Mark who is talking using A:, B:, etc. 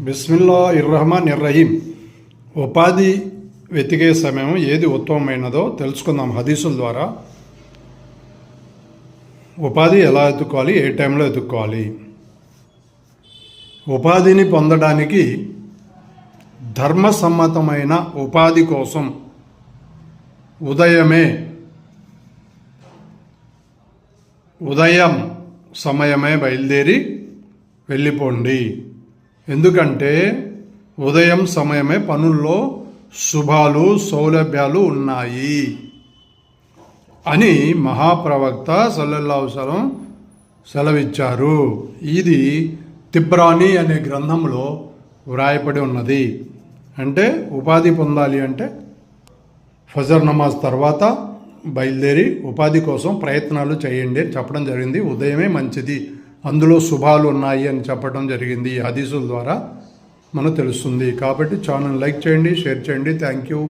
A: బిస్మిల్లా ఇర్రహమాన్ ఇర్రహీం ఉపాధి వెతికే సమయం ఏది ఉత్తమమైనదో తెలుసుకుందాం హదీసుల ద్వారా. ఉపాధి ఎలా ఎత్తుకోవాలి? ఏ టైంలో ఎదుక్కోవాలి ఉపాధిని పొందడానికి ధర్మసమ్మతమైన ఉపాధి కోసం ఉదయమే ఉదయం సమయమే బయలుదేరి వెళ్ళిపోండి. ఎందుకంటే ఉదయం సమయమే పనుల్లో శుభాలు సౌలభ్యాలు ఉన్నాయి అని మహాప్రవక్త సల్లల్లాహు సెలవిచ్చారు. ఇది తిబ్రాని అనే గ్రంథంలో వ్రాయపడి ఉన్నది. అంటే ఉపాధి పొందాలి అంటే ఫజర్ నమాజ్ తర్వాత బయలుదేరి ఉపాధి కోసం ప్రయత్నాలు చేయండి అని చెప్పడం జరిగింది. ఉదయమే మంచిది. అందులో శుభాలు ఉన్నాయి అని చెప్పడం జరిగింది ఈ హదీసుల ద్వారా మనకు తెలుస్తుంది. కాబట్టి ఛానల్ లైక్ చేయండి షేర్ చేయండి. Thank you